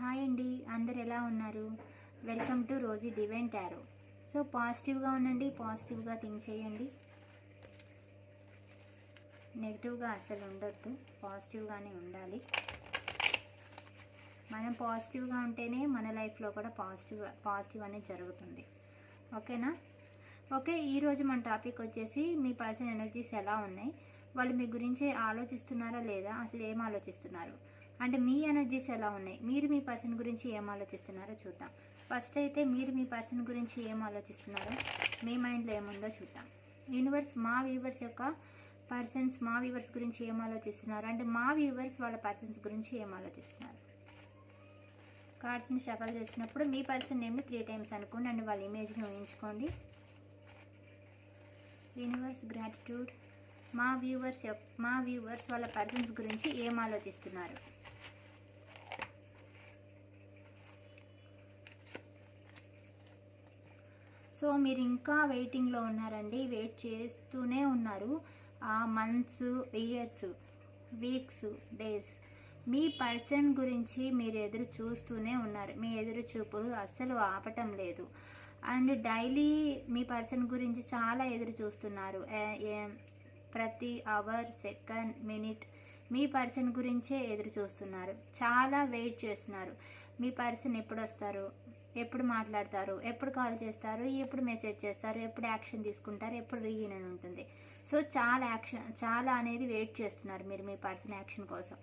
Hi అండి అందరు ఎలా ఉన్నారు? Welcome to Rosie divine tarot. So పాజిటివ్గా ఉండండి పాజిటివ్గా థింక్ చేయండి. నెగిటివ్గా అసలు ఉండొద్దు పాజిటివ్గానే ఉండాలి. మనం పాజిటివ్గా ఉంటేనే మన లైఫ్లో కూడా పాజిటివ్ పాజిటివ్ అనేది జరుగుతుంది. ఓకేనా? ఓకే ఈరోజు మన టాపిక్ వచ్చేసి మీ పర్సన్ ఎనర్జీస్ ఎలా ఉన్నాయి? వాళ్ళు మీ గురించి ఆలోచిస్తున్నారా లేదా? అసలు ఏం ఆలోచిస్తున్నారు? అంటే మీ ఎనర్జీస్ ఎలా ఉన్నాయి? మీరు మీ పర్సన్ గురించి ఏం ఆలోచిస్తున్నారో చూద్దాం. ఫస్ట్ అయితే మీరు మీ పర్సన్ గురించి ఏం ఆలోచిస్తున్నారో మీ మైండ్లో ఏముందో చూద్దాం. యూనివర్స్ మా వ్యూవర్స్ యొక్క పర్సన్స్ మా వ్యూవర్స్ గురించి ఏం ఆలోచిస్తున్నారు? అంటే మా వ్యూవర్స్ వాళ్ళ పర్సన్స్ గురించి ఏం ఆలోచిస్తున్నారు? కార్డ్స్ని షఫల్ చేసినప్పుడు మీ పర్సన్ నేమ్ని త్రీ టైమ్స్ అనుకోండి అండ్ వాళ్ళ ఇమేజ్ని ఊహించుకోండి. యూనివర్స్ గ్రాటిట్యూడ్ మా వ్యూవర్స్ యొక్క మా వ్యూవర్స్ వాళ్ళ పర్సన్స్ గురించి ఏం ఆలోచిస్తున్నారు? సో మీరు ఇంకా వెయిటింగ్లో ఉన్నారండి వెయిట్ చేస్తూనే ఉన్నారు. మంత్స్ ఇయర్స్ వీక్స్ డేస్ మీ పర్సన్ గురించి మీరు ఎదురు చూస్తూనే ఉన్నారు. మీ ఎదురు చూపులు అస్సలు ఆపటం లేదు. అండ్ డైలీ మీ పర్సన్ గురించి చాలా ఎదురు చూస్తున్నారు. ఏ- ప్రతి అవర్ సెకండ్ మినిట్ మీ పర్సన్ గురించే ఎదురు చూస్తున్నారు. చాలా వెయిట్ చేస్తున్నారు. మీ పర్సన్ ఎప్పుడు వస్తారు ఎప్పుడు మాట్లాడతారు ఎప్పుడు కాల్ చేస్తారు ఎప్పుడు మెసేజ్ చేస్తారు ఎప్పుడు యాక్షన్ తీసుకుంటారు ఎప్పుడు రీయూనియన్ ఉంటుంది. సో చాలా యాక్షన్ చాలా అనేది వెయిట్ చేస్తున్నారు మీరు మీ పర్సన్ యాక్షన్ కోసం.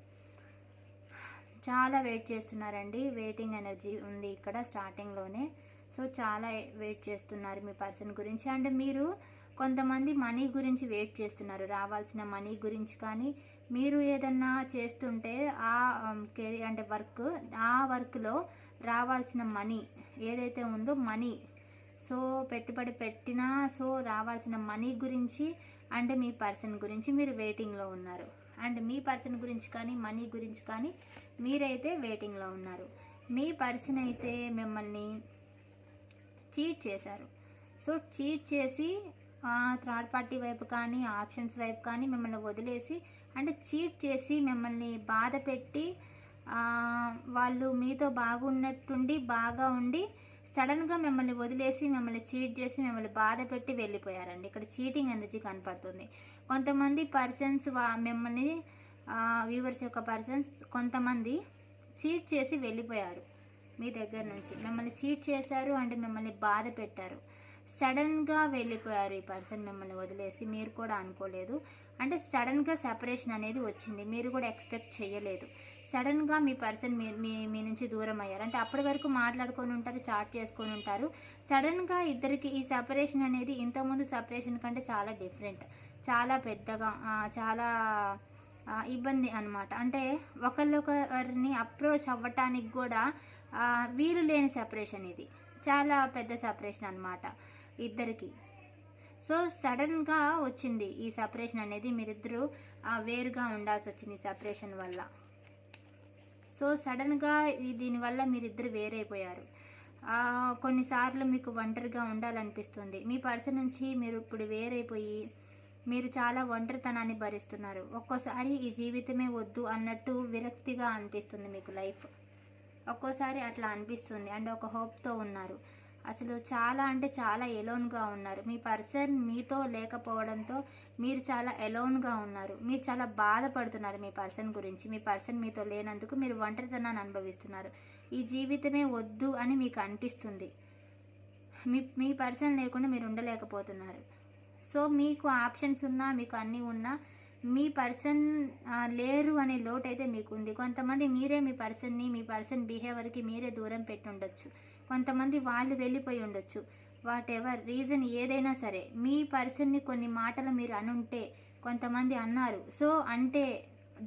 చాలా వెయిట్ చేస్తున్నారండి. వెయిటింగ్ ఎనర్జీ ఉంది ఇక్కడ స్టార్టింగ్లోనే. సో చాలా వెయిట్ చేస్తున్నారు మీ పర్సన్ గురించి. అండ్ మీరు కొంతమంది మనీ గురించి వెయిట్ చేస్తున్నారు. రావాల్సిన మనీ గురించి కానీ మీరు ఏదన్నా చేస్తుంటే ఆ కెరీర్ అంటే వర్క్ ఆ వర్క్లో రావాల్సిన మనీ ఏదైతే ఉందో మనీ. సో పెట్టుబడి పెట్టినా సో రావాల్సిన మనీ గురించి అండ్ మీ పర్సన్ గురించి మీరు వెయిటింగ్లో ఉన్నారు. అండ్ మీ పర్సన్ గురించి కానీ మనీ గురించి కానీ మీరైతే వెయిటింగ్లో ఉన్నారు. మీ పర్సన్ అయితే మిమ్మల్ని చీట్ చేశారు. సో చీట్ చేసి థర్డ్ పార్టీ వైపు కానీ ఆప్షన్స్ వైపు కానీ మిమ్మల్ని వదిలేసి అంటే చీట్ చేసి మిమ్మల్ని బాధ పెట్టి వాళ్ళు మీతో బాగున్నట్టుండి బాగా ఉండి సడన్గా మిమ్మల్ని వదిలేసి మిమ్మల్ని చీట్ చేసి మిమ్మల్ని బాధ పెట్టి వెళ్ళిపోయారండి. ఇక్కడ చీటింగ్ ఎనర్జీ కనపడుతుంది. కొంతమంది పర్సన్స్ వా మిమ్మల్ని వ్యూవర్స్ యొక్క పర్సన్స్ కొంతమంది చీట్ చేసి వెళ్ళిపోయారు మీ దగ్గర నుంచి. మిమ్మల్ని చీట్ చేశారు అంటే మిమ్మల్ని బాధ పెట్టారు. సడన్గా వెళ్ళిపోయారు ఈ పర్సన్ మిమ్మల్ని వదిలేసి. మీరు కూడా అనుకోలేదు. అంటే సడన్గా సెపరేషన్ అనేది వచ్చింది. మీరు కూడా ఎక్స్పెక్ట్ చేయలేదు. సడన్గా మీ పర్సన్ మీ మీ మీ నుంచి దూరం అయ్యారు. అంటే అప్పటి వరకు మాట్లాడుకొని ఉంటారు చాట్ చేసుకొని ఉంటారు. సడన్గా ఇద్దరికి ఈ సపరేషన్ అనేది ఇంతకుముందు సపరేషన్ కంటే చాలా డిఫరెంట్ చాలా పెద్దగా చాలా ఇబ్బంది అన్నమాట. అంటే ఒకరిని అప్రోచ్ అవ్వటానికి కూడా వీలు లేని సపరేషన్ ఇది. చాలా పెద్ద సపరేషన్ అనమాట ఇద్దరికి. సో సడన్గా వచ్చింది ఈ సపరేషన్ అనేది. మీరిద్దరూ వేరుగా ఉండాల్సి వచ్చింది ఈ వల్ల. సో సడన్గా దీనివల్ల మీరిద్దరు వేరైపోయారు. కొన్నిసార్లు మీకు ఒంటరిగా ఉండాలనిపిస్తుంది. మీ పర్సన్ నుంచి మీరు ఇప్పుడు వేరైపోయి మీరు చాలా ఒంటరితనాన్ని భరిస్తున్నారు. ఒక్కోసారి ఈ జీవితమే వద్దు అన్నట్టు విరక్తిగా అనిపిస్తుంది మీకు లైఫ్. ఒక్కోసారి అట్లా అనిపిస్తుంది. అండ్ ఒక హోప్తో ఉన్నారు. అసలు చాలా అంటే చాలా ఎలోన్గా ఉన్నారు. మీ పర్సన్ మీతో లేకపోవడంతో మీరు చాలా ఎలోన్గా ఉన్నారు. మీరు చాలా బాధపడుతున్నారు మీ పర్సన్ గురించి. మీ పర్సన్ మీతో లేనందుకు మీరు ఒంటరితనాన్ని అనుభవిస్తున్నారు. ఈ జీవితమే వద్దు అని మీకు అనిపిస్తుంది. మీ మీ పర్సన్ లేకుండా మీరు ఉండలేకపోతున్నారు. సో మీకు ఆప్షన్స్ ఉన్నా మీకు అన్నీ ఉన్నా మీ పర్సన్ లేరు అనే లోటు అయితే మీకు ఉంది కొంతమంది మీరే మీ పర్సన్ని మీ పర్సన్ బిహేవియర్కి మీరే దూరం పెట్టి ఉండొచ్చు కొంతమంది వాళ్ళు వెళ్ళిపోయి ఉండొచ్చు. వాట్ ఎవర్ రీజన్ ఏదైనా సరే. మీ పర్సన్ని కొన్ని మాటలు మీరు అనుంటే కొంతమంది అన్నారు. సో అంటే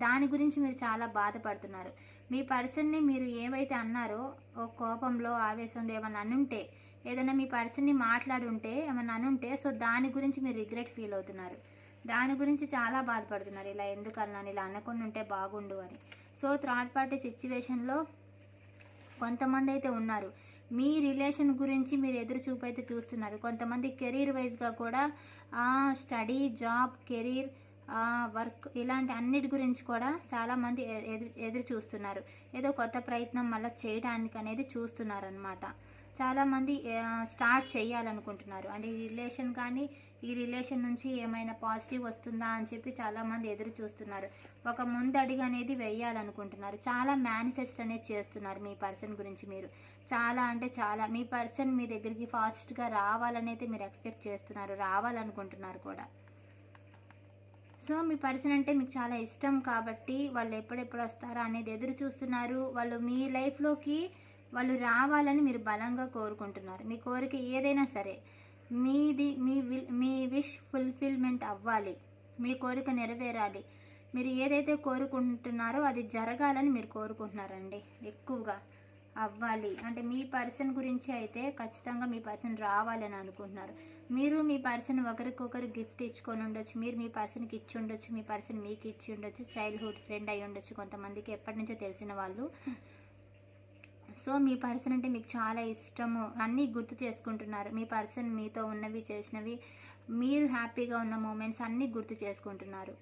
దాని గురించి మీరు చాలా బాధపడుతున్నారు. మీ పర్సన్ని మీరు ఏవైతే అన్నారో ఓ కోపంలో ఆవేశంలో ఏమైనా అనుంటే ఏదైనా మీ పర్సన్ని మాట్లాడుంటే ఏమైనా అనుంటే సో దాని గురించి మీరు రిగ్రెట్ ఫీల్ అవుతున్నారు. దాని గురించి చాలా బాధపడుతున్నారు. ఇలా ఎందుకు అన్నాను ఇలా అనకుండా ఉంటే బాగుండు అని. సో థర్డ్ పార్టీ సిచ్యువేషన్లో కొంతమంది అయితే ఉన్నారు. మీ రిలేషన్ గురించి మీరు ఎదురు చూపు అయితే చూస్తున్నారు. కొంతమంది కెరీర్ వైజ్గా కూడా స్టడీ జాబ్ కెరీర్ వర్క్ ఇలాంటి అన్నిటి గురించి కూడా చాలామంది ఎదురు ఎదురు చూస్తున్నారు. ఏదో కొత్త ప్రయత్నం మళ్ళీ చేయడానికి అనేది చూస్తున్నారు అనమాట చాలామంది స్టార్ట్ చేయాలనుకుంటున్నారు. అంటే ఈ రిలేషన్ కానీ ఈ రిలేషన్ నుంచి ఏమైనా పాజిటివ్ వస్తుందా అని చెప్పి చాలామంది ఎదురు చూస్తున్నారు. ఒక ముందడుగు అనేది వేయాలనుకుంటున్నారు. చాలా మేనిఫెస్ట్ అనేది చేస్తున్నారు మీ పర్సన్ గురించి మీరు. చాలా అంటే చాలా. మీ పర్సన్ మీ దగ్గరికి ఫాస్ట్గా రావాలనేది మీరు ఎక్స్పెక్ట్ చేస్తున్నారు రావాలనుకుంటున్నారు కూడా. సో మీ పర్సన్ అంటే మీకు చాలా ఇష్టం కాబట్టి వాళ్ళు ఎప్పుడెప్పుడు వస్తారా అనేది ఎదురు చూస్తున్నారు. వాళ్ళు మీ లైఫ్లోకి వాళ్ళు రావాలని మీరు బలంగా కోరుకుంటున్నారు. మీ కోరిక ఏదైనా సరే మీది మీ విల్ మీ విష్ ఫుల్ఫిల్మెంట్ అవ్వాలి. మీ కోరిక నెరవేరాలి. మీరు ఏదైతే కోరుకుంటున్నారో అది జరగాలని మీరు కోరుకుంటున్నారండి. ఎక్కువగా అవ్వాలి. అంటే మీ పర్సన్ గురించి అయితే ఖచ్చితంగా మీ పర్సన్ రావాలని అనుకుంటున్నారు. మీరు మీ పర్సన్ ఒకరికొకరు గిఫ్ట్ ఇచ్చుకొని ఉండొచ్చు. మీరు మీ పర్సన్కి ఇచ్చి ఉండొచ్చు. మీ పర్సన్ మీకు ఇచ్చి ఉండొచ్చు. చైల్డ్హుడ్ ఫ్రెండ్ అయి ఉండొచ్చు. కొంతమందికి ఎప్పటి నుంచో తెలిసిన వాళ్ళు. సో మీ పర్సన్ అంటే మీకు చాలా ఇష్టము అన్నీ గుర్తు చేసుకుంటున్నారు. మీ పర్సన్ మీతో ఉన్నవి చేసినవి మీరు హ్యాపీగా ఉన్న మూమెంట్స్ అన్నీ గుర్తు చేసుకుంటున్నారు.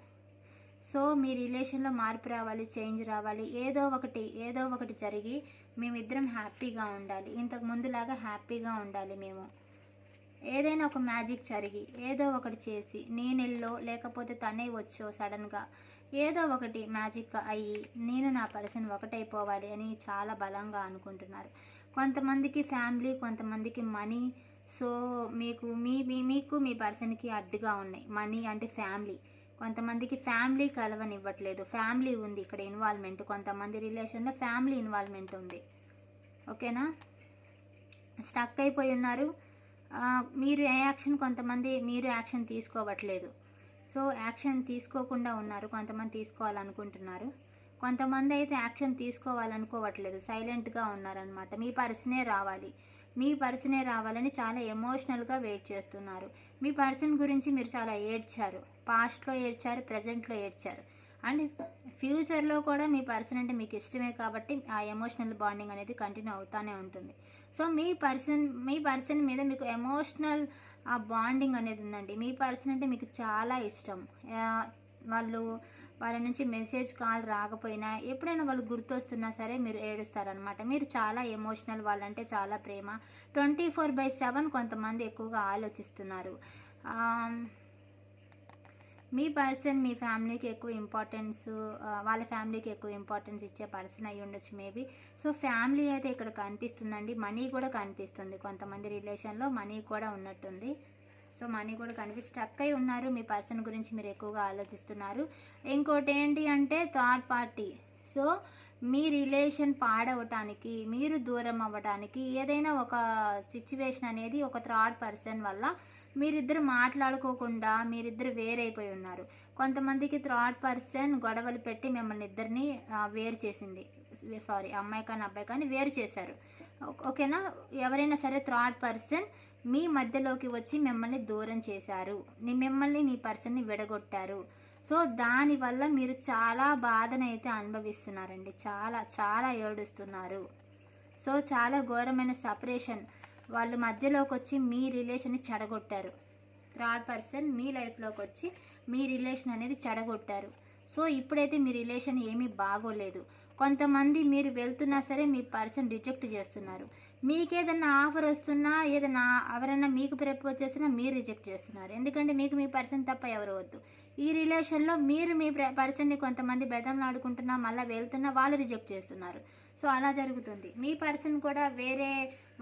సో మీ రిలేషన్లో మార్పు రావాలి చేంజ్ రావాలి ఏదో ఒకటి ఏదో ఒకటి జరిగి మేమిద్దరం హ్యాపీగా ఉండాలి. ఇంతకు ముందులాగా హ్యాపీగా ఉండాలి మేము. ఏదైనా ఒక మ్యాజిక్ జరిగి ఏదో ఒకటి చేసి నేనెల్లో లేకపోతే తనే వచ్చో సడన్గా ఏదో ఒకటి మ్యాజిక్ అయ్యి నేను నా పర్సన్ ఒకటైపోవాలి అని చాలా బలంగా అనుకుంటున్నారు. కొంతమందికి ఫ్యామిలీ కొంతమందికి మనీ సో మీకు మీ మీ- మీకు మీ పర్సన్కి అడ్డుగా ఉన్నాయి. మనీ అంటే ఫ్యామిలీ కొంతమందికి ఫ్యామిలీ కలవనివ్వట్లేదు. ఫ్యామిలీ ఉంది ఇక్కడ ఇన్వాల్వ్మెంట్ కొంతమంది రిలేషన్లో ఫ్యామిలీ ఇన్వాల్వ్మెంట్ ఉంది. ఓకేనా? స్టక్ అయిపోయి ఉన్నారు. మీరు ఏ యాక్షన్ కొంతమంది మీరు యాక్షన్ తీసుకోవట్లేదు. సో యాక్షన్ తీసుకోకుండా ఉన్నారు కొంతమంది తీసుకోవాలనుకుంటున్నారు. కొంతమంది అయితే యాక్షన్ తీసుకోవాలనుకోవట్లేదు సైలెంట్గా ఉన్నారనమాట మీ పర్సనే రావాలి. మీ పర్సనే రావాలని చాలా ఎమోషనల్గా వెయిట్ చేస్తున్నారు. మీ పర్సన్ గురించి మీరు చాలా ఏడ్చారు. పాస్ట్లో ఏడ్చారు ప్రజెంట్లో ఏడ్చారు. అండ్ ఫ్యూచర్లో కూడా మీ పర్సన్ అంటే మీకు ఇష్టమే కాబట్టి ఆ ఎమోషనల్ బాండింగ్ అనేది కంటిన్యూ అవుతానే ఉంటుంది. సో మీ పర్సన్ మీ పర్సన్ మీద మీకు ఎమోషనల్ ఆ బాండింగ్ అనేది ఉందండి. మీ పర్సన్ అంటే మీకు చాలా ఇష్టం. వాళ్ళు వాళ్ళ నుంచి మెసేజ్ కాల్ రాకపోయినా ఎప్పుడైనా వాళ్ళు గుర్తొస్తున్నా సరే మీరు ఏడుస్తారనమాట మీరు చాలా ఎమోషనల్ వాళ్ళంటే చాలా ప్రేమ. ట్వంటీ ఫోర్ బై సెవెన్ కొంతమంది ఎక్కువగా ఆలోచిస్తున్నారు. మీ పర్సన్ మీ ఫ్యామిలీకి ఎక్కువ ఇంపార్టెన్స్ వాళ్ళ ఫ్యామిలీకి ఎక్కువ ఇంపార్టెన్స్ ఇచ్చే పర్సన్ అయి ఉండొచ్చు మేబీ. సో ఫ్యామిలీ అయితే ఇక్కడ కనిపిస్తుందండి. మనీ కూడా కనిపిస్తుంది. కొంతమంది రిలేషన్లో మనీ కూడా ఉన్నట్టుంది. సో మనీ కూడా కనిపి స్టక్ అయి ఉన్నారు. మీ పర్సన్ గురించి మీరు ఎక్కువగా ఆలోచిస్తున్నారు. ఇంకోటి ఏంటి అంటే థర్డ్ పార్టీ. సో మీ రిలేషన్ పాడవటానికి మీరు దూరం అవ్వటానికి ఏదైనా ఒక సిచ్యువేషన్ అనేది ఒక థర్డ్ పర్సన్ వల్ల మీరిద్దరు మాట్లాడుకోకుండా మీరిద్దరు వేరైపోయి ఉన్నారు. కొంతమందికి థర్డ్ పర్సన్ గొడవలు పెట్టి మిమ్మల్ని ఇద్దరిని వేరు చేసింది. సారీ అమ్మాయి కానీ అబ్బాయి కానీ వేరు చేశారు. ఓకేనా? ఎవరైనా సరే థర్డ్ పర్సన్ మీ మధ్యలోకి వచ్చి మిమ్మల్ని దూరం చేశారు. నీ మిమ్మల్ని నీ పర్సన్ని విడగొట్టారు. సో దానివల్ల మీరు చాలా బాధనైతే అనుభవిస్తున్నారండి. చాలా చాలా ఏడుస్తున్నారు. సో చాలా ఘోరమైన సపరేషన్ వాళ్ళు మధ్యలోకి వచ్చి మీ రిలేషన్ని చెడగొట్టారు. థర్డ్ పర్సన్ మీ లైఫ్లోకి వచ్చి మీ రిలేషన్ అనేది చెడగొట్టారు. సో ఇప్పుడైతే మీ రిలేషన్ ఏమీ బాగోలేదు. కొంతమంది మీరు వెళ్తున్నా సరే మీ పర్సన్ రిజెక్ట్ చేస్తున్నారు. మీకు ఏదైనా ఆఫర్ వస్తున్నా ఏదైనా ఎవరైనా మీకు ప్రపోజ్ చేసినా మీరు రిజెక్ట్ చేస్తున్నారు. ఎందుకంటే మీకు మీ పర్సన్ తప్ప ఎవరు వద్దు. ఈ రిలేషన్లో మీరు మీ పర్సన్ని కొంతమంది బెదంలాడుకుంటున్నా మళ్ళీ వెళ్తున్నా వాళ్ళు రిజెక్ట్ చేస్తున్నారు. సో అలా జరుగుతుంది. మీ పర్సన్ కూడా వేరే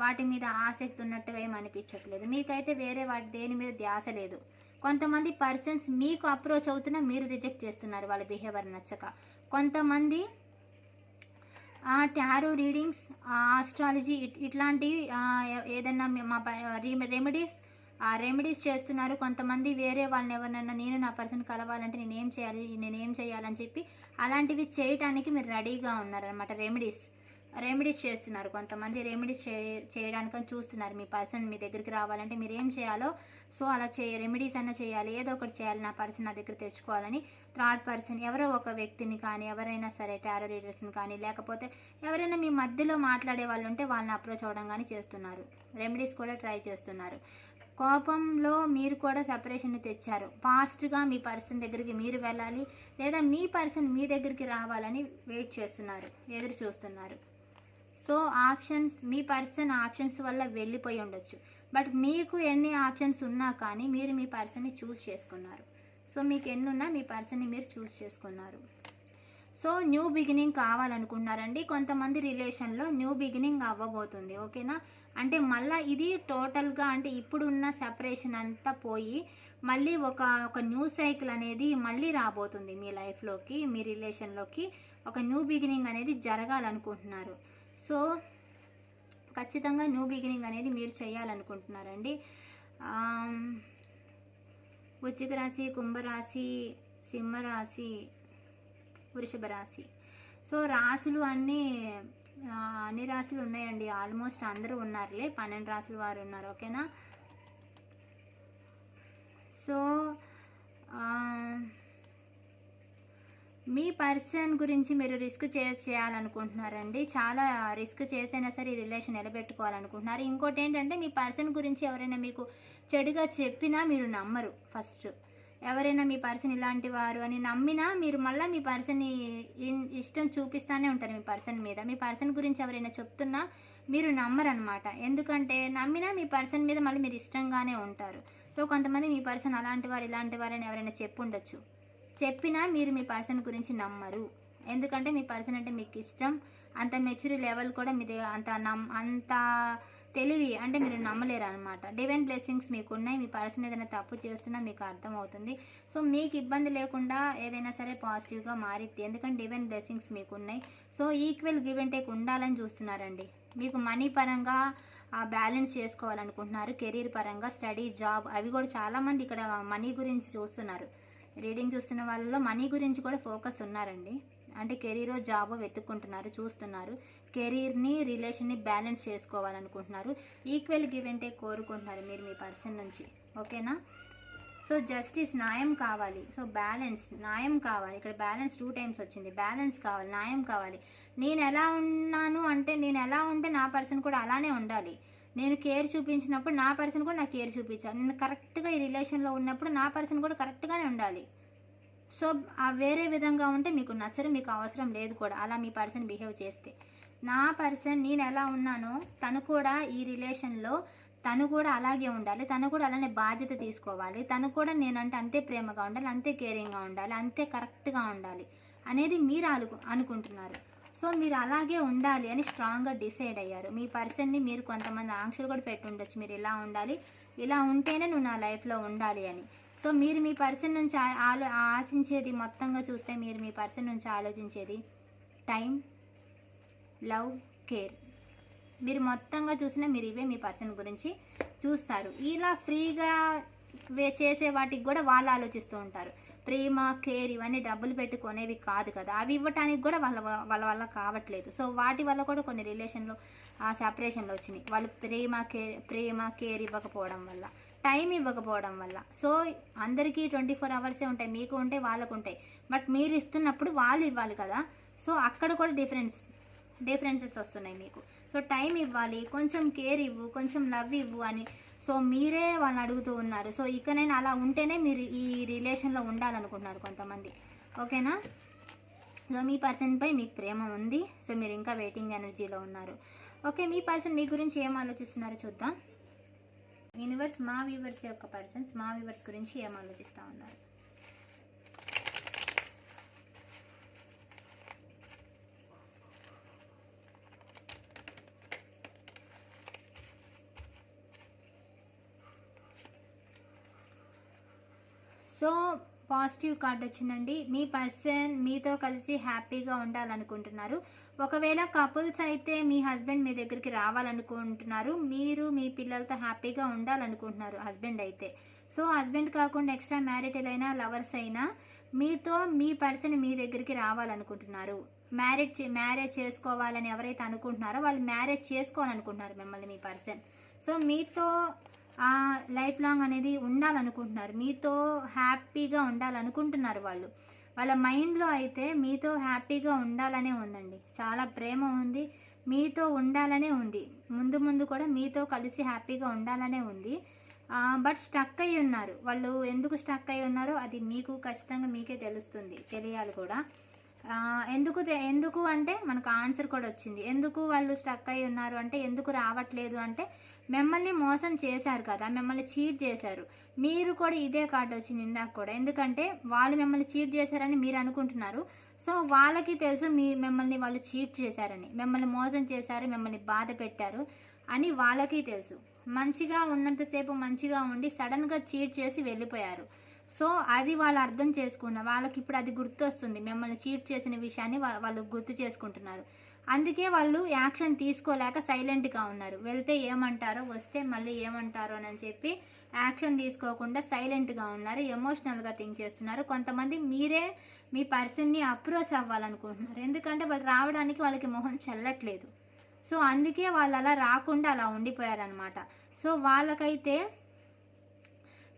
వాటి మీద ఆసక్తి ఉన్నట్టుగా ఏం అనిపించట్లేదు. మీకైతే వేరే వాటి దేని మీద ధ్యాస లేదు. కొంతమంది పర్సన్స్ మీకు అప్రోచ్ అవుతున్నా మీరు రిజెక్ట్ చేస్తున్నారు వాళ్ళ బిహేవియర్ నచ్చక. కొంతమంది ఆ టారో రీడింగ్స్ ఆస్ట్రాలజీ ఇట్లాంటివి ఏదన్నా మా రెమెడీస్ ఆ రెమెడీస్ చేస్తున్నారు. కొంతమంది వేరే వాళ్ళని ఎవరినైనా నేను నా పర్సన్ కలవాలంటే నేను ఏం చేయాలి నేను ఏం చేయాలని చెప్పి అలాంటివి చేయటానికి మీరు రెడీగా ఉన్నారనమాట రెమెడీస్ రెమెడీస్ చేస్తున్నారు. కొంతమంది రెమెడీస్ చే చేయడానికని చూస్తున్నారు. మీ పర్సన్ మీ దగ్గరికి రావాలంటే మీరు ఏం చేయాలో సో అలా చే రెమెడీస్ అన్న చేయాలి. ఏదో ఒకటి చేయాలి. నా పర్సన్ నా దగ్గర తెచ్చుకోవాలని థర్డ్ పర్సన్ ఎవరో ఒక వ్యక్తిని కానీ ఎవరైనా సరే టారో రీడర్స్ని కానీ లేకపోతే ఎవరైనా మీ మధ్యలో మాట్లాడే వాళ్ళు ఉంటే వాళ్ళని అప్రోచ్ అవ్వడం కానీ చేస్తున్నారు. రెమెడీస్ కూడా ట్రై చేస్తున్నారు. కోపంలో మీరు కూడా సపరేషన్ని తెచ్చారు. ఫాస్ట్గా మీ పర్సన్ దగ్గరికి మీరు వెళ్ళాలి. లేదా మీ పర్సన్ మీ దగ్గరికి రావాలని వెయిట్ చేస్తున్నారు. ఎదురు చూస్తున్నారు. సో ఆప్షన్స్ మీ పర్సన్ ఆప్షన్స్ వల్ల వెళ్ళిపోయి ఉండొచ్చు. బట్ మీకు ఎన్ని ఆప్షన్స్ ఉన్నా కానీ మీరు మీ పర్సన్ని చూస్ చేసుకున్నారు. సో మీకు ఎన్ని ఉన్నా మీ పర్సన్ని మీరు చూస్ చేసుకున్నారు. సో న్యూ బిగినింగ్ కావాలనుకుంటున్నారండి. కొంతమంది రిలేషన్లో న్యూ బిగినింగ్ అవ్వబోతుంది ఓకేనా? అంటే మళ్ళీ ఇది టోటల్గా అంటే ఇప్పుడున్న సెపరేషన్ అంతా పోయి మళ్ళీ ఒక ఒక న్యూ సైకిల్ అనేది మళ్ళీ రాబోతుంది మీ లైఫ్లోకి మీ రిలేషన్లోకి. ఒక న్యూ బిగినింగ్ అనేది జరగాలనుకుంటున్నారు. సో ఖచ్చితంగా న్యూ బిగినింగ్ అనేది మీరు చేయాలనుకుంటున్నారండి వృచ్చిక రాశి కుంభరాశి సింహరాశి వృషభ రాశి సో రాశులు అన్నీ అన్ని రాశులు ఉన్నాయండి. ఆల్మోస్ట్ అందరూ ఉన్నారులే. పన్నెండు రాశులు వారు ఉన్నారు. ఓకేనా? సో మీ పర్సన్ గురించి మీరు రిస్క్ చేసి చేయాలనుకుంటున్నారండి. చాలా రిస్క్ చేసైనా సరే ఈ రిలేషన్ నిలబెట్టుకోవాలనుకుంటున్నారు. ఇంకోటి ఏంటంటే మీ పర్సన్ గురించి ఎవరైనా మీకు చెడుగా చెప్పినా మీరు నమ్మరు ఫస్ట్ ఎవరైనా మీ పర్సన్ ఇలాంటి వారు అని నమ్మినా మీరు మళ్ళీ మీ పర్సన్ని ఇన్- ఇష్టం చూపిస్తానే ఉంటారు మీ పర్సన్ మీద. మీ పర్సన్ గురించి ఎవరైనా చెప్తున్నా మీరు నమ్మరనమాట ఎందుకంటే నమ్మినా మీ పర్సన్ మీద మళ్ళీ మీరు ఇష్టంగానే ఉంటారు. సో కొంతమంది మీ పర్సన్ అలాంటి వారు ఇలాంటి వారు అని ఎవరైనా చెప్పుండొచ్చు చెప్పినా మీరు మీ పర్సన్ గురించి నమ్మరు. ఎందుకంటే మీ పర్సన్ అంటే మీకు ఇష్టం. అంత మెచ్యూరి లెవెల్ కూడా మీది అంత నమ్ అంత తెలివి అంటే మీరు నమ్మలేరు అనమాట డివైన్ బ్లెస్సింగ్స్ మీకు ఉన్నాయి మీ పర్సన్ ఏదైనా తప్పు చేస్తున్నా మీకు అర్థమవుతుంది. సో మీకు ఇబ్బంది లేకుండా ఏదైనా సరే పాజిటివ్గా మారిద్ది. ఎందుకంటే డివైన్ బ్లెస్సింగ్స్ మీకు ఉన్నాయి so equal give and take ఉండాలని చూస్తున్నారండి. మీకు మనీ పరంగా బ్యాలెన్స్ చేసుకోవాలనుకుంటున్నారు. కెరీర్ పరంగా స్టడీ జాబ్ అవి కూడా చాలామంది ఇక్కడ మనీ గురించి చూస్తున్నారు. రీడింగ్ చూస్తున్న వాళ్ళలో మనీ గురించి కూడా ఫోకస్ ఉన్నారండి. అంటే కెరీర్ జాబ్ వెతుక్కుంటున్నారు చూస్తున్నారు. కెరీర్ని రిలేషన్ని బ్యాలెన్స్ చేసుకోవాలనుకుంటున్నారు. ఈక్వల్ గివ్ కోరుకుంటున్నారు మీరు మీ పర్సన్ నుంచి. ఓకేనా? సో జస్టిస్ న్యాయం కావాలి. సో బ్యాలెన్స్ న్యాయం కావాలి. ఇక్కడ బ్యాలెన్స్ టూ టైమ్స్ వచ్చింది. బ్యాలెన్స్ కావాలి న్యాయం కావాలి. నేను ఎలా ఉన్నాను అంటే నేను ఎలా ఉంటే నా పర్సన్ కూడా అలానే ఉండాలి. నేను కేర్ చూపించినప్పుడు నా పర్సన్ కూడా నాకు కేర్ చూపించాలి. నేను కరెక్ట్గా ఈ రిలేషన్లో ఉన్నప్పుడు నా పర్సన్ కూడా కరెక్ట్గానే ఉండాలి. సో ఆ వేరే విధంగా ఉంటే మీకు నచ్చరు మీకు అవసరం లేదు కూడా. అలా మీ పర్సన్ బిహేవ్ చేస్తే. నా పర్సన్ నేను ఎలా ఉన్నానో తను కూడా ఈ రిలేషన్లో తను కూడా అలాగే ఉండాలి. తను కూడా అలానే బాధ్యత తీసుకోవాలి. తను కూడా నేనంటే అంతే ప్రేమగా ఉండాలి అంతే కేరింగ్గా ఉండాలి అంతే కరెక్ట్గా ఉండాలి అనేది మీరు అనుకుంటున్నారు. సో మీరు అలాగే ఉండాలి అని స్ట్రాంగ్గా డిసైడ్ అయ్యారు. మీ పర్సన్ని మీరు కొంతమంది ఆంక్షలు కూడా పెట్టుండొచ్చు. మీరు ఇలా ఉండాలి ఇలా ఉంటేనే నువ్వు నా లైఫ్లో ఉండాలి అని. సో మీరు మీ పర్సన్ నుంచి ఆలో ఆశించేది మొత్తంగా చూస్తే మీరు మీ పర్సన్ నుంచి ఆలోచించేది టైం లవ్ కేర్ మీరు మొత్తంగా చూసినా మీరు ఇవే మీ పర్సన్ గురించి చూస్తారు. ఇలా ఫ్రీగా వే- చేసే వాటికి కూడా వాళ్ళు ఆలోచిస్తూ ఉంటారు. ప్రేమ కేర్ ఇవన్నీ డబ్బులు పెట్టి కొనేవి కాదు కదా. అవి ఇవ్వటానికి కూడా వాళ్ళ వాళ్ళ వల్ల కావట్లేదు. సో వాటి వల్ల కూడా కొన్ని రిలేషన్లో ఆ సపరేషన్లు వచ్చినాయి. వాళ్ళు ప్రేమ కేర్ ప్రేమ కేర్ ఇవ్వకపోవడం వల్ల టైం ఇవ్వకపోవడం వల్ల. సో అందరికీ ట్వంటీ ఫోర్ అవర్సే ఉంటాయి. మీకు ఉంటాయి వాళ్ళకు ఉంటాయి. బట్ మీరు ఇస్తున్నప్పుడు వాళ్ళు ఇవ్వాలి కదా. సో అక్కడ కూడా డిఫరెన్స్ డిఫరెన్సెస్ వస్తున్నాయి మీకు. సో టైం ఇవ్వాలి కొంచెం కేర్ ఇవ్వు కొంచెం లవ్ ఇవ్వు అని సో మీరే వాళ్ళని అడుగుతూ ఉన్నారు. సో ఇకనైనా అలా ఉంటేనే మీరు ఈ రిలేషన్లో ఉండాలనుకుంటున్నారు కొంతమంది. ఓకేనా? సో మీ పర్సన్పై మీకు ప్రేమ ఉంది. సో మీరు ఇంకా వెయిటింగ్ ఎనర్జీలో ఉన్నారు. ఓకే మీ పర్సన్ మీ గురించి ఏం ఆలోచిస్తున్నారో చూద్దాం. యూనివర్స్ మా వ్యూవర్స్ యొక్క పర్సన్స్ మా వ్యూవర్స్ గురించి ఏం ఆలోచిస్తూ ఉన్నారు? సో పాజిటివ్ కార్డ్ వచ్చిందండి. మీ పర్సన్ మీతో కలిసి హ్యాపీగా ఉండాలనుకుంటున్నారు. ఒకవేళ కపుల్స్ అయితే మీ హస్బెండ్ మీ దగ్గరికి రావాలనుకుంటున్నారు. మీరు మీ పిల్లలతో హ్యాపీగా ఉండాలనుకుంటున్నారు హస్బెండ్ అయితే. సో హస్బెండ్ కాకుండా ఎక్స్ట్రా మ్యారిటల్ అయినా లవర్స్ అయినా మీతో మీ పర్సన్ మీ దగ్గరికి రావాలనుకుంటున్నారు. మ్యారేజ్ మ్యారేజ్ చేసుకోవాలని ఎవరైతే అనుకుంటున్నారో వాళ్ళు మ్యారేజ్ చేసుకోవాలనుకుంటున్నారు మిమ్మల్ని మీ పర్సన్. సో మీతో లైఫ్ లాంగ్ అనేది ఉండాలనుకుంటున్నారు. మీతో హ్యాపీగా ఉండాలనుకుంటున్నారు వాళ్ళు. వాళ్ళ మైండ్లో అయితే మీతో హ్యాపీగా ఉండాలనే ఉందండి. చాలా ప్రేమ ఉంది. మీతో ఉండాలనే ఉంది. ముందు ముందు కూడా మీతో కలిసి హ్యాపీగా ఉండాలనే ఉంది. బట్ స్ట్రక్ అయి ఉన్నారు. వాళ్ళు ఎందుకు స్ట్రక్ అయి ఉన్నారో అది మీకు ఖచ్చితంగా మీకే తెలుస్తుంది. తెలియాలి కూడా. ఎందుకు ఎందుకు అంటే మనకు ఆన్సర్ కూడా వచ్చింది. ఎందుకు వాళ్ళు స్ట్రక్ అయి ఉన్నారు అంటే ఎందుకు రావట్లేదు అంటే మిమ్మల్ని మోసం చేశారు కదా మిమ్మల్ని చీట్ చేశారు. మీరు కూడా ఇదే కార్డు వచ్చింది ఇందాక కూడా. ఎందుకంటే వాళ్ళు మిమ్మల్ని చీట్ చేశారని మీరు అనుకుంటున్నారు. సో వాళ్ళకి తెలుసు మీ మిమ్మల్ని వాళ్ళు చీట్ చేశారని మిమ్మల్ని మోసం చేశారు మిమ్మల్ని బాధ పెట్టారు అని వాళ్ళకి తెలుసు. మంచిగా ఉన్నంతసేపు మంచిగా ఉండి సడన్గా చీట్ చేసి వెళ్ళిపోయారు. సో అది వాళ్ళు అర్థం చేసుకున్న వాళ్ళకి ఇప్పుడు అది గుర్తొస్తుంది. మిమ్మల్ని చీట్ చేసిన విషయాన్ని వాళ్ళు గుర్తు చేసుకుంటున్నారు. అందుకే వాళ్ళు యాక్షన్ తీసుకోలేక సైలెంట్గా ఉన్నారు. వెళ్తే ఏమంటారో వస్తే మళ్ళీ ఏమంటారో అని చెప్పి యాక్షన్ తీసుకోకుండా సైలెంట్గా ఉన్నారు. ఎమోషనల్గా థింక్ చేస్తున్నారు. కొంతమంది మీరే మీ పర్సన్ని అప్రోచ్ అవ్వాలనుకుంటున్నారు. ఎందుకంటే వాళ్ళు రావడానికి వాళ్ళకి మొహం చెల్లట్లేదు. సో అందుకే వాళ్ళు అలా రాకుండా అలా ఉండిపోయారనమాట సో వాళ్ళకైతే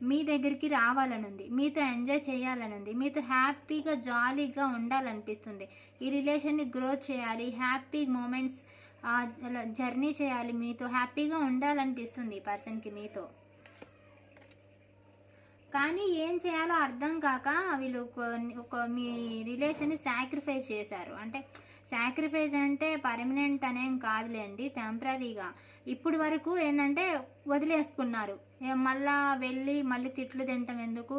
మీ దగ్గరికి రావాలని ఉంది మీతో ఎంజాయ్ చేయాలని ఉంది మీతో హ్యాపీగా జాలీగా ఉండాలనిపిస్తుంది. ఈ రిలేషన్ని గ్రోత్ చేయాలి. హ్యాపీ మూమెంట్స్ జర్నీ చేయాలి. మీతో హ్యాపీగా ఉండాలనిపిస్తుంది ఈ పర్సన్కి మీతో. కానీ ఏం చేయాలో అర్థం కాక వీళ్ళు కొన్ని- ఒక మీ రిలేషన్ని సాక్రిఫైస్ చేశారు. అంటే సాక్రిఫైస్ అంటే పర్మనెంట్ అనేం కాదులేండి టెంపరీగా. ఇప్పుడు వరకు ఏంటంటే వదిలేసుకున్నారు. మళ్ళా వెళ్ళి మళ్ళీ తిట్లు తింటాం ఎందుకు?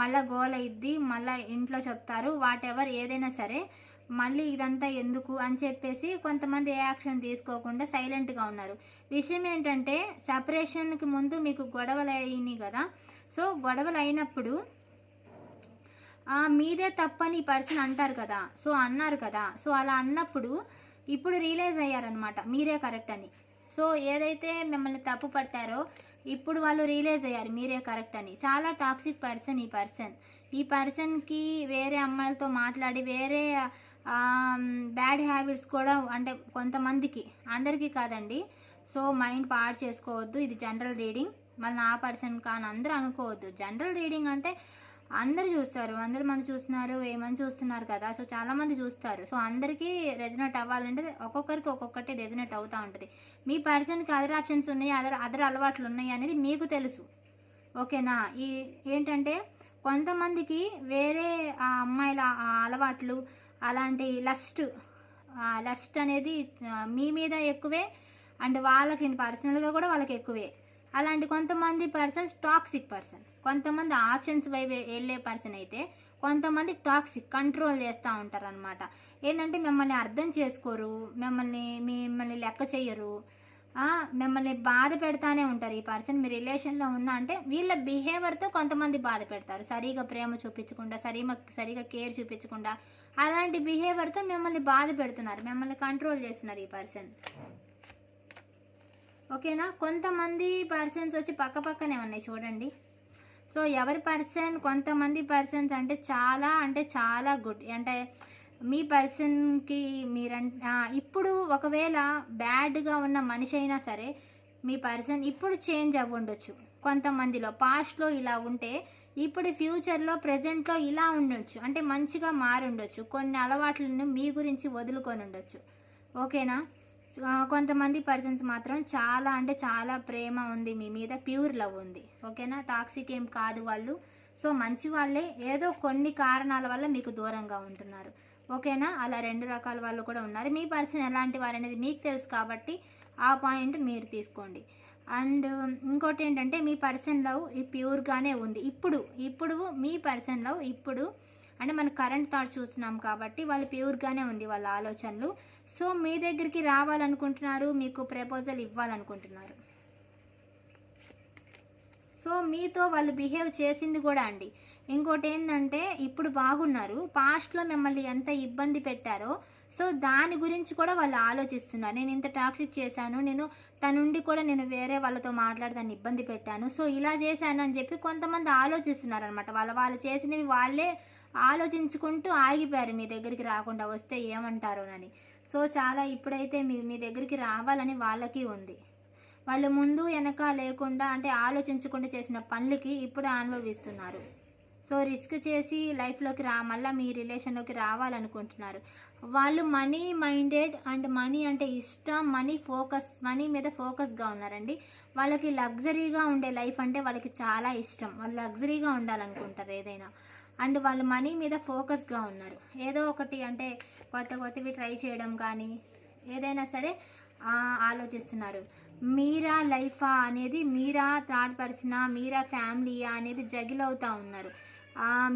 మళ్ళా గోల ఇద్ది మళ్ళా ఇంట్లో చెప్తారు వాటెవర్ ఏదైనా సరే మళ్ళీ ఇదంతా ఎందుకు అని చెప్పేసి కొంతమంది ఏ యాక్షన్ తీసుకోకుండా సైలెంట్గా ఉన్నారు. విషయం ఏంటంటే సపరేషన్కి ముందు మీకు గొడవలు అయినాయి కదా. సో గొడవలు అయినప్పుడు మీదే తప్పని ఈ పర్సన్ అంటారు కదా. సో అన్నారు కదా. సో అలా అన్నప్పుడు ఇప్పుడు రియలైజ్ అయ్యారనమాట మీరే కరెక్ట్ అని. సో ఏదైతే మిమ్మల్ని తప్పు పట్టారో ఇప్పుడు వాళ్ళు రియలైజ్ అయ్యారు మీరే కరెక్ట్ అని. చాలా టాక్సిక్ పర్సన్ ఈ పర్సన్. ఈ పర్సన్కి వేరే అమ్మాయిలతో మాట్లాడి వేరే బ్యాడ్ హ్యాబిట్స్ కూడా అంటే కొంతమందికి అందరికీ కాదండి. సో మైండ్ పాడు చేసుకోవద్దు. ఇది జనరల్ రీడింగ్. మళ్ళీ నా పర్సన్ కానీ అందరూ అనుకోవద్దు. జనరల్ రీడింగ్ అంటే అందరు చూస్తారు అందరు మంది చూస్తున్నారు ఏమని చూస్తున్నారు కదా. సో చాలా మంది చూస్తారు. సో అందరికీ రెజనేట్ అవ్వాలంటే ఒక్కొక్కరికి ఒక్కొక్కటి రెజనేట్ అవుతూ ఉంటుంది. మీ పర్సన్కి అదర్ ఆప్షన్స్ ఉన్నాయి అదర్ అదర్ అలవాట్లు ఉన్నాయి అనేది మీకు తెలుసు. ఓకేనా? ఈ ఏంటంటే కొంతమందికి వేరే ఆ అమ్మాయిల ఆ అలవాట్లు అలాంటి లస్ట్ లస్ట్ అనేది మీ మీద ఎక్కువే అండ్ వాళ్ళకి పర్సనల్గా కూడా వాళ్ళకి ఎక్కువే. అలాంటి కొంతమంది పర్సన్స్ టాక్సిక్ పర్సన్ కొంతమంది ఆప్షన్స్ వైపు వెళ్ళే పర్సన్ అయితే కొంతమంది టాక్సిక్ కంట్రోల్ చేస్తూ ఉంటారు అనమాట ఏంటంటే మిమ్మల్ని అర్థం చేసుకోరు మిమ్మల్ని మిమ్మల్ని లెక్క చేయరు మిమ్మల్ని బాధ పెడతానే ఉంటారు ఈ పర్సన్. మీ రిలేషన్లో ఉన్నా అంటే వీళ్ళ బిహేవియర్తో కొంతమంది బాధ పెడతారు. సరిగా ప్రేమ చూపించకుండా సరిగా సరిగా కేర్ చూపించకుండా అలాంటి బిహేవియర్తో మిమ్మల్ని బాధ పెడుతున్నారు మిమ్మల్ని కంట్రోల్ చేస్తున్నారు ఈ పర్సన్. ఓకేనా? కొంతమంది పర్సన్స్ వచ్చి పక్క పక్కనే ఉన్నాయి చూడండి. సో ఎవరి పర్సన్ కొంతమంది పర్సన్స్ అంటే చాలా అంటే చాలా గుడ్. అంటే మీ పర్సన్కి మీరంట ఇప్పుడు ఒకవేళ బ్యాడ్గా ఉన్న మనిషి అయినా సరే మీ పర్సన్ ఇప్పుడు చేంజ్ అవ్వుండొచ్చు కొంతమందిలో పాస్ట్లో ఇలా ఉంటే ఇప్పుడు ఫ్యూచర్లో ప్రజెంట్లో ఇలా ఉండొచ్చు. అంటే మంచిగా మారుండొచ్చు. కొన్ని అలవాట్లను మీ గురించి వదులుకొని ఉండొచ్చు. ఓకేనా? కొంతమంది పర్సన్స్ మాత్రం చాలా అంటే చాలా ప్రేమ ఉంది మీ మీద ప్యూర్ లవ్ ఉంది. ఓకేనా? టాక్సిక్ ఏం కాదు వాళ్ళు. సో మంచి వాళ్ళే. ఏదో కొన్ని కారణాల వల్ల మీకు దూరంగా ఉంటున్నారు. ఓకేనా? అలా రెండు రకాల వాళ్ళు కూడా ఉన్నారు. మీ పర్సన్ ఎలాంటి వారు అనేది మీకు తెలుసు కాబట్టి ఆ పాయింట్ మీరు తీసుకోండి. అండ్ um, ఇంకోటి ఏంటంటే మీ పర్సన్ లవ్ ఈ ప్యూర్గానే ఉంది. ఇప్పుడు ఇప్పుడు మీ పర్సన్ లవ్ ఇప్పుడు అంటే మనం కరెంట్ థాట్స్ చూస్తున్నాం కాబట్టి వాళ్ళు ప్యూర్గానే ఉంది వాళ్ళ ఆలోచనలు. సో మీ దగ్గరికి రావాలనుకుంటున్నారు మీకు ప్రపోజల్ ఇవ్వాలనుకుంటున్నారు. సో మీతో వాళ్ళు బిహేవ్ చేసింది కూడా అండి. ఇంకోటి ఏంటంటే ఇప్పుడు బాగున్నారు పాస్ట్లో మిమ్మల్ని ఎంత ఇబ్బంది పెట్టారో సో దాని గురించి కూడా వాళ్ళు ఆలోచిస్తున్నారు. నేను ఇంత టాక్సిక్ చేశాను నేను తనుండి కూడా నేను వేరే వాళ్ళతో మాట్లాడదాన్ని ఇబ్బంది పెట్టాను సో ఇలా చేశాను అని చెప్పి కొంతమంది ఆలోచిస్తున్నారు అనమాట వాళ్ళ వాళ్ళు చేసినవి వాళ్ళే ఆలోచించుకుంటూ ఆగిపోయారు మీ దగ్గరికి రాకుండా వస్తే ఏమంటారోనని. సో చాలా ఇప్పుడైతే మీ మీ దగ్గరికి రావాలని వాళ్ళకి ఉంది. వాళ్ళు ముందు వెనక లేకుండా అంటే ఆలోచించకుండా చేసిన పనులకి ఇప్పుడు అనుభవిస్తున్నారు. సో రిస్క్ చేసి లైఫ్లోకి రా మళ్ళీ మీ రిలేషన్లోకి రావాలనుకుంటున్నారు. వాళ్ళు మనీ మైండెడ్ అండ్ మనీ అంటే ఇష్టం మనీ ఫోకస్ మనీ మీద ఫోకస్గా ఉన్నారండి. వాళ్ళకి లగ్జరీగా ఉండే లైఫ్ అంటే వాళ్ళకి చాలా ఇష్టం. వాళ్ళు లగ్జరీగా ఉండాలనుకుంటారు ఏదైనా. అండ్ వాళ్ళు మనీ మీద ఫోకస్గా ఉన్నారు. ఏదో ఒకటి అంటే కొత్త కొత్తవి ట్రై చేయడం కానీ ఏదైనా సరే ఆలోచిస్తున్నారు. మీరా లైఫా అనేది మీరా థర్డ్ పర్సనా మీరా ఫ్యామిలీయా అనేది జగిల్ అవుతూ ఉన్నారు.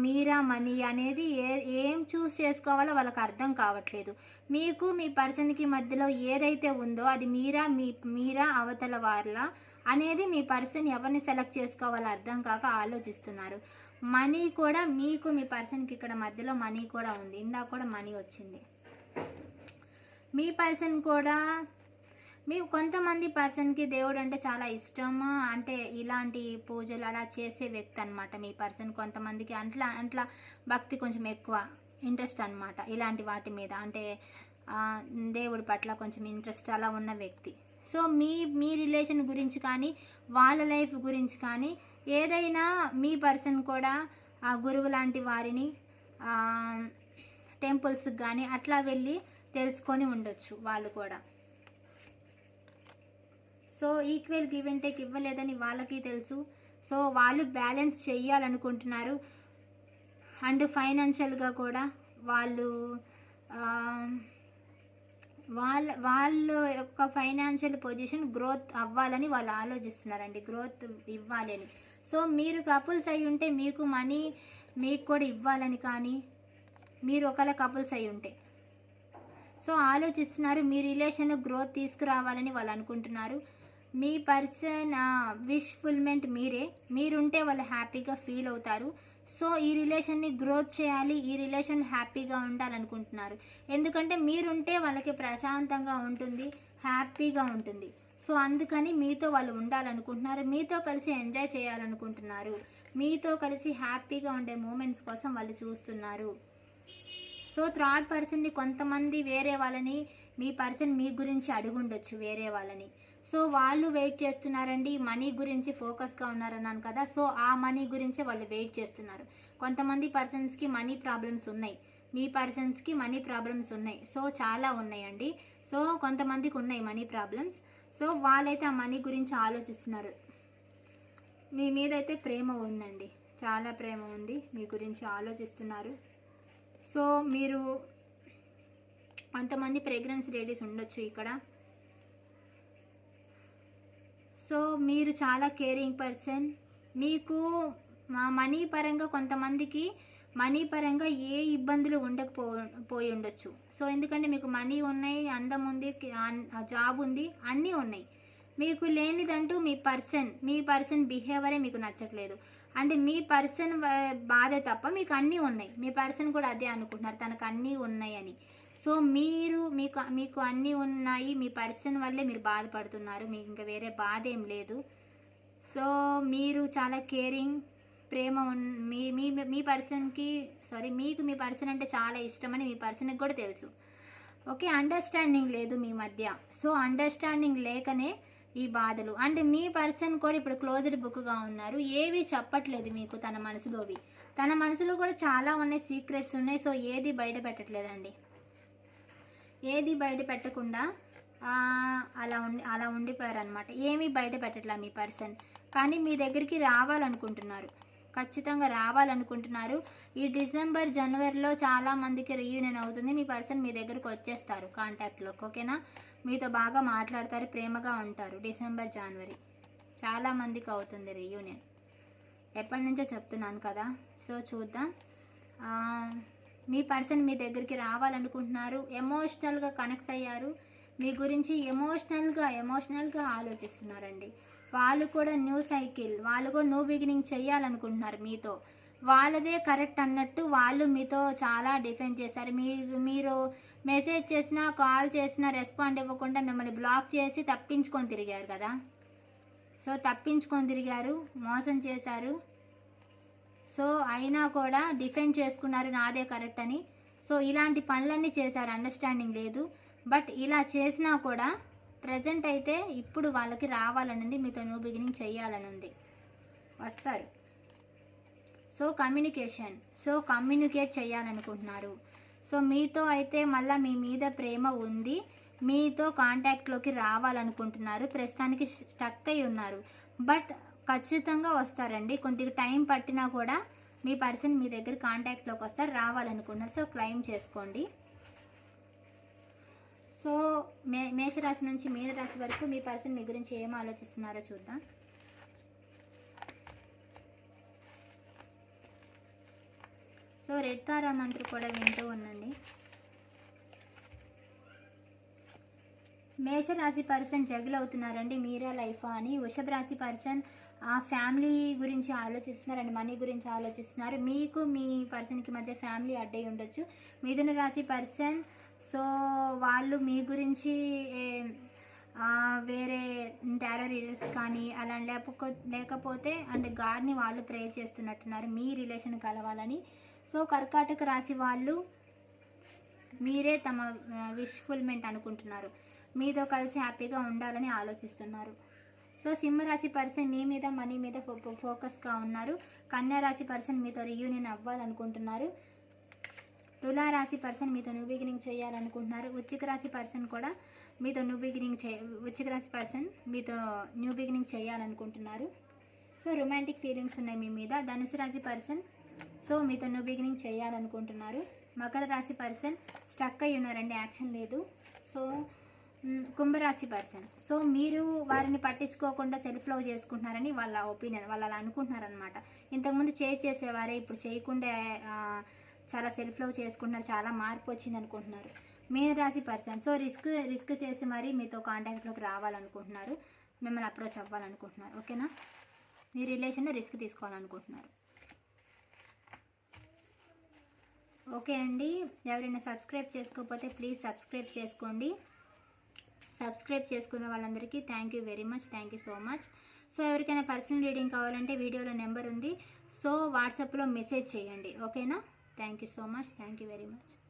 మీరా మనీ అనేది ఏ ఏం చూస్ చేసుకోవాలో వాళ్ళకి అర్థం కావట్లేదు. మీకు మీ పర్సన్కి మధ్యలో ఏదైతే ఉందో అది మీరా మీ మీరా అవతల వాళ్ళ అనేది మీ పర్సన్ ఎవరిని సెలెక్ట్ చేసుకోవాలో అర్థం కాక ఆలోచిస్తున్నారు. మనీ కూడా మీకు మీ పర్సన్కి ఇక్కడ మధ్యలో మనీ కూడా ఉంది. ఇందాక కూడా మనీ వచ్చింది. మీ పర్సన్ కూడా మీ కొంతమంది పర్సన్కి దేవుడు అంటే చాలా ఇష్టము. అంటే ఇలాంటి పూజలు అలా చేసే వ్యక్తి అనమాట మీ పర్సన్ కొంతమందికి అట్లా అట్లా భక్తి కొంచెం ఎక్కువ ఇంట్రెస్ట్ అనమాట ఇలాంటి వాటి మీద. అంటే దేవుడి పట్ల కొంచెం ఇంట్రెస్ట్ అలా ఉన్న వ్యక్తి. సో మీ మీ రిలేషన్ గురించి కానీ వాళ్ళ లైఫ్ గురించి కానీ ఏదైనా మీ పర్సన్ కూడా ఆ గురువు లాంటి వారిని టెంపుల్స్కి కానీ అట్లా వెళ్ళి తెలుసుకొని ఉండొచ్చు వాళ్ళు కూడా. So equal give and take ఇవ్వలేదని వాళ్ళకి తెలుసు. సో వాళ్ళు బ్యాలెన్స్ చేయాలనుకుంటున్నారు అండ్ ఫైనాన్షియల్గా కూడా వాళ్ళు వాళ్ళ వాళ్ళ యొక్క ఫైనాన్షియల్ పొజిషన్ గ్రోత్ అవ్వాలని వాళ్ళు ఆలోచిస్తున్నారండి. గ్రోత్ ఇవ్వాలి అని. సో మీరు కపుల్స్ అయి ఉంటే మీకు మనీ మీకు కూడా ఇవ్వాలని కానీ మీరు ఒకవేళ కపుల్స్ అయి ఉంటే. సో ఆలోచిస్తున్నారు మీ రిలేషన్ గ్రోత్ తీసుకురావాలని వాళ్ళు అనుకుంటున్నారు. మీ పర్సన్ విష్ ఫుల్మెంట్ మీరే. మీరుంటే వాళ్ళు హ్యాపీగా ఫీల్ అవుతారు. సో ఈ రిలేషన్ని గ్రోత్ చేయాలి ఈ రిలేషన్ హ్యాపీగా ఉండాలనుకుంటున్నారు. ఎందుకంటే మీరుంటే వాళ్ళకి ప్రశాంతంగా ఉంటుంది హ్యాపీగా ఉంటుంది. సో అందుకని మీతో వాళ్ళు ఉండాలనుకుంటున్నారు. మీతో కలిసి ఎంజాయ్ చేయాలనుకుంటున్నారు. మీతో కలిసి హ్యాపీగా ఉండే మూమెంట్స్ కోసం వాళ్ళు చూస్తున్నారు. సో థర్డ్ పర్సన్ని కొంతమంది వేరే వాళ్ళని మీ పర్సన్ మీ గురించి అడుగుండొచ్చు వేరే వాళ్ళని. సో వాళ్ళు వెయిట్ చేస్తున్నారండి మనీ గురించి ఫోకస్గా ఉన్నారన్నాను కదా సో ఆ మనీ గురించే వాళ్ళు వెయిట్ చేస్తున్నారు. కొంతమంది పర్సన్స్కి మనీ ప్రాబ్లమ్స్ ఉన్నాయి. మీ పర్సన్స్కి మనీ ప్రాబ్లమ్స్ ఉన్నాయి. సో చాలా ఉన్నాయండి. సో కొంతమందికి ఉన్నాయి మనీ ప్రాబ్లమ్స్ సో వాళ్ళైతే ఆ మనీ గురించి ఆలోచిస్తున్నారు. మీ మీద అయితే ప్రేమ ఉందండి. చాలా ప్రేమ ఉంది. మీ గురించి ఆలోచిస్తున్నారు. సో మీరు అంతమంది ప్రెగ్నెన్సీ లేడీస్ ఉండొచ్చు ఇక్కడ. సో మీరు చాలా కేరింగ్ పర్సన్. మీకు మా మనీ పరంగా కొంతమందికి మనీ పరంగా ఏ ఇబ్బందులు ఉండకపో పోయి ఉండొచ్చు. సో ఎందుకంటే మీకు మనీ ఉన్నాయి అందం ఉంది జాబ్ ఉంది అన్నీ ఉన్నాయి. మీకు లేనిదంటూ మీ పర్సన్ మీ పర్సన్ బిహేవియరే మీకు నచ్చట్లేదు. అంటే మీ పర్సన్ బాధ తప్ప మీకు అన్నీ ఉన్నాయి. మీ పర్సన్ కూడా అదే అనుకుంటున్నారు తనకు అన్నీ ఉన్నాయని సో మీరు మీకు మీకు అన్నీ ఉన్నాయి మీ పర్సన్ వల్లే మీరు బాధపడుతున్నారు మీకు ఇంకా వేరే బాధ ఏం లేదు. సో మీరు చాలా కేరింగ్ ప్రేమ మీ మీ మీ పర్సన్కి సారీ మీకు మీ పర్సన్ అంటే చాలా ఇష్టమని మీ పర్సన్కి కూడా తెలుసు. ఓకే అండర్స్టాండింగ్ లేదు మీ మధ్య. సో అండర్స్టాండింగ్ లేకనే ఈ బాధలు. అండ్ మీ పర్సన్ కూడా ఇప్పుడు క్లోజ్డ్ బుక్గా ఉన్నారు. ఏవి చెప్పట్లేదు మీకు తన మనసులోవి. తన మనసులో కూడా చాలా ఉన్నాయి సీక్రెట్స్ ఉన్నాయి. సో ఏది బయట పెట్టట్లేదండి. ఏది బయట పెట్టకుండా అలా ఉండి అలా ఉండిపోయారు అనమాట ఏమీ బయట పెట్టట్లా మీ పర్సన్. కానీ మీ దగ్గరికి రావాలనుకుంటున్నారు. ఖచ్చితంగా రావాలనుకుంటున్నారు. ఈ డిసెంబర్ జనవరిలో చాలా మందికి రీయూనియన్ అవుతుంది. మీ పర్సన్ మీ దగ్గరకు వచ్చేస్తారు కాంటాక్ట్లోకి ఓకేనా మీతో బాగా మాట్లాడతారు ప్రేమగా ఉంటారు. డిసెంబర్ జనవరి చాలా మందికి అవుతుంది రీయూనియన్ ఎప్పటి నుంచో చెప్తున్నాను కదా. సో చూద్దాం. మీ పర్సన్ మీ దగ్గరికి రావాలనుకుంటున్నారు. ఎమోషనల్గా కనెక్ట్ అయ్యారు. మీ గురించి ఎమోషనల్గా ఎమోషనల్గా ఆలోచిస్తున్నారండి. వాళ్ళు కూడా న్యూ సైకిల్ వాళ్ళు కూడా న్యూ బిగినింగ్ చేయాలనుకుంటున్నారు మీతో. వాళ్ళదే కరెక్ట్ అన్నట్టు వాళ్ళు మీతో చాలా డిఫెండ్ చేశారు. మీ మీరు మెసేజ్ చేసినా కాల్ చేసినా రెస్పాండ్ ఇవ్వకుండా మిమ్మల్ని బ్లాక్ చేసి తప్పించుకొని తిరిగారు కదా. సో తప్పించుకొని తిరిగారు మోసం చేశారు. సో అయినా కూడా డిఫెండ్ చేసుకున్నారు నాదే కరెక్ట్ అని. సో ఇలాంటి పనులన్నీ చేశారు అండర్స్టాండింగ్ లేదు. బట్ ఇలా చేసినా కూడా ప్రజెంట్ అయితే ఇప్పుడు వాళ్ళకి రావాలని ఉంది మీతో న్యూ బిగినింగ్ చేయాలని ఉంది వస్తారు. సో కమ్యూనికేషన్ సో కమ్యూనికేట్ చేయాలనుకుంటున్నారు. సో మీతో అయితే మళ్ళీ మీ మీద ప్రేమ ఉంది. మీతో కాంటాక్ట్లోకి రావాలనుకుంటున్నారు. ప్రస్తుతానికి స్టక్ అయి ఉన్నారు. బట్ ఖచ్చితంగా వస్తారండి. కొద్దిగా టైం పట్టినా కూడా మీ పర్సన్ మీ దగ్గర కాంటాక్ట్లోకి వస్తారు రావాలనుకుంటున్నారు. సో క్లెయిమ్ చేసుకోండి. సో మే మేషరాశి నుంచి మీనరాశి వరకు మీ పర్సన్ మీ గురించి ఏం ఆలోచిస్తున్నారో చూద్దాం. సో రెడ్ తారా మంత్రి కూడా వింటూ ఉండండి. మేషరాశి పర్సన్ జగిల్ అవుతున్నారండి మీరా లైఫా అని. వృషభ రాశి పర్సన్ ఆ ఫ్యామిలీ గురించి ఆలోచిస్తున్నారండి మనీ గురించి ఆలోచిస్తున్నారు. మీకు మీ పర్సన్కి మధ్య ఫ్యామిలీ అడ్డై ఉండొచ్చు. మిథున రాశి పర్సన్ సో వాళ్ళు మీ గురించి వేరే టారో రీడర్స్ కానీ అలా లేకపో లేకపోతే అండ్ గాడ్ని వాళ్ళు ప్రే చేస్తున్నట్టున్నారు. మీ రిలేషన్ కలవాలని. సో కర్కాటక రాశి వాళ్ళు మీరే తమ విష్ఫుల్మెంట్ అనుకుంటున్నారు. మీతో కలిసి హ్యాపీగా ఉండాలని ఆలోచిస్తున్నారు. సో సింహరాశి పర్సన్ మీ మీద మనీ మీద ఫో- ఫోకస్గా ఉన్నారు. కన్యా రాశి పర్సన్ మీతో రీయూనియన్ అవ్వాలనుకుంటున్నారు. తులారాశి పర్సన్ మీతో న్యూ బిగినింగ్ చేయాలనుకుంటున్నారు. వృచ్చిక రాశి పర్సన్ కూడా మీతో న్యూ బిగినింగ్ చే వృచ్చిక రాశి పర్సన్ మీతో న్యూ బిగినింగ్ చేయాలనుకుంటున్నారు. సో రొమాంటిక్ ఫీలింగ్స్ ఉన్నాయి మీ మీద. ధనుసు రాశి పర్సన్ సో మీతో న్యూ బిగినింగ్ చేయాలనుకుంటున్నారు. మకర రాశి పర్సన్ స్ట్రక్ అయి ఉన్నారండి యాక్షన్ లేదు. సో కుంభరాశి పర్సన్ సో మీరు వారిని పట్టించుకోకుండా సెల్ఫ్ లవ్ చేసుకుంటున్నారని వాళ్ళ ఒపీనియన్ వాళ్ళు అలా అనుకుంటున్నారనమాట ఇంతకుముందు చేయి చేసేవారే ఇప్పుడు చేయకుండా చాలా సెల్ఫ్ లవ్ చేసుకుంటున్నారు చాలా మార్పు వచ్చింది అనుకుంటున్నారు. మీనరాశి పర్సన్ సో రిస్క్ రిస్క్ చేసి మరీ మీతో కాంటాక్ట్లోకి రావాలనుకుంటున్నారు. మిమ్మల్ని అప్రోచ్ అవ్వాలనుకుంటున్నారు. ఓకేనా మీ రిలేషన్లో రిస్క్ తీసుకోవాలనుకుంటున్నారు. ఓకే అండి. ఎవరైనా సబ్స్క్రైబ్ చేసుకోకపోతే ప్లీజ్ సబ్స్క్రైబ్ చేసుకోండి. సబ్స్క్రైబ్ చేసుకున్న వాళ్ళందరికీ thank you very much thank you so much so ఎవరికైనా పర్సనల్ రీడింగ్ కావాలంటే వీడియోలో నెంబర్ ఉంది. సో వాట్సాప్లో మెసేజ్ చేయండి. ఓకేనా Thank you so much. Thank you very much.